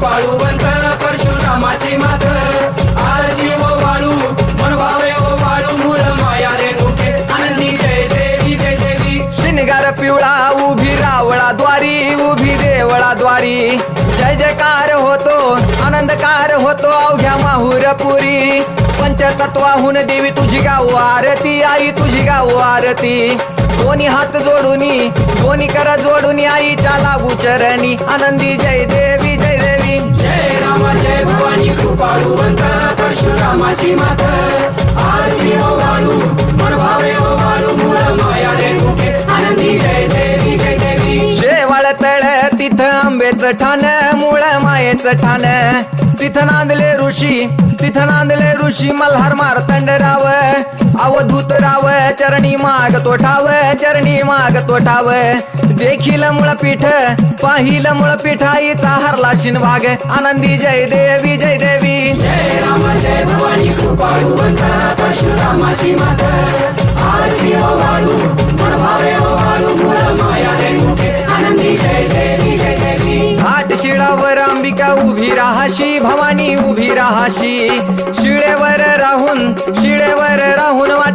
भवानी परशुरामाची आरती ओ वाळू ओ हो वाळू मूळ माया आनंदी जय देवी जय देवी शिनगार पिवळा उभी रावळा द्वारी उभी देवळा द्वारी. जय जयकार होतो आनंदकार होतो अवघ्या माहुरपुरी. पंचतत्वाहून देवी तुझी गाव आरती आई तुझी गाव आरती. दोन्ही हात जोडूनी दोन्ही कर जोडून आईच्या लागू चरणी. आनंदी जय देवी. भवानी परशुरामाची मात आरती हो वाळू मन भावे ओ हो वाळू मूळ माया रे मुखे आनंदी जय देवी जय देवी शेवाळ तळ तिथं आंबेचं ठाण मूळ मायेचं ठाण. तिथं नांदले ऋषी तिथं नांदले ऋषी मल्हार मारतंड राव अवधूत राव चरणी माग तो ठाव चरणी माग तो ठाव देखील मुळ पीठ पाहिल मुळ पिठाईचा हरला भाग आनंदी जय देवी जय देवी. जय राम जय भवानी परशुरामाची आरती मूळ माया रेणुके आनंदी जय देवी जय देवी घाट शिळावर अंबिका उभी राहाशी भवानी उभी राहाशी.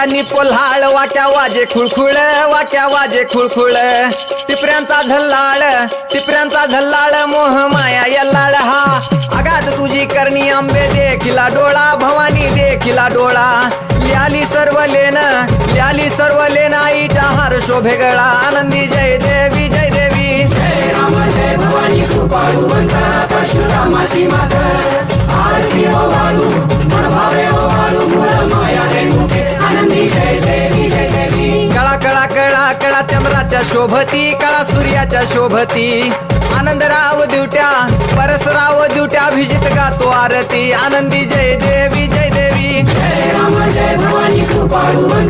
देवी पायांनी पोल्हाळ वाट्या वाजे खुळखुळ वाट्या वाजे खुळखुळ. टिपऱ्यांचा झल्लाळ टिपऱ्यांचा झल्लाळ मोह माया यल्लाळ. हा आगात तुझी करणी आंबे देखिला डोळा भवानी देखिला डोळा. लियाली सर्व लेन लियाली सर्व लेन आईच्या हार शोभेगळा. आनंदी जय देवी जय कळा चंद्राच्या शोभती कळा सूर्याच्या शोभती. आनंदराव दिवट्या परसराव दिवट्या अभिजित गातो आरती. आनंदी जय देवी जय देवी. जय राम जय भवानी कृपाळूवंत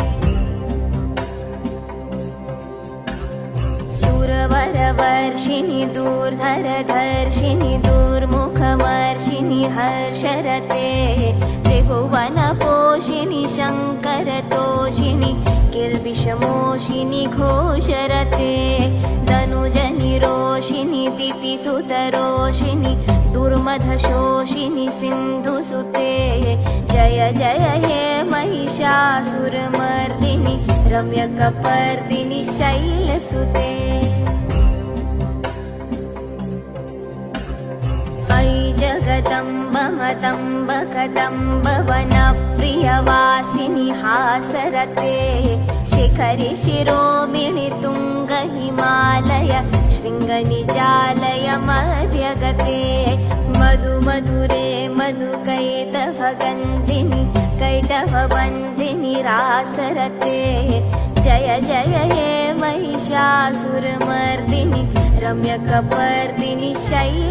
सुरवरवर्षिणि दूर्धरधर्षिणि दुर्मुखमर्षिणि हर्षरते त्रिभुवनपोषिणि शङ्करतोषिणि विषमोषिनि घोषरते धनुजनि रोषिनि दितिसुतरोषिनि दुर्मधशोषिनि सिन्धुसुते जय जय हे महिषासुरमर्दिनि रम्यकपर्दिनि शैलसुते अयि जगदम्ब मतम्ब कदम्ब वनप्रियवासिनि हासरते शिखरि शिरोमिणि तुङ्ग हिमालय शृङ्गनिजालय मध्यगते। मधु मधुरे मधुकैटभगन्धिनि कैटभबन्धिनि रासरते जय जय हे महिषासुरमर्दिनि रम्यकपर्दिनि शैलसुते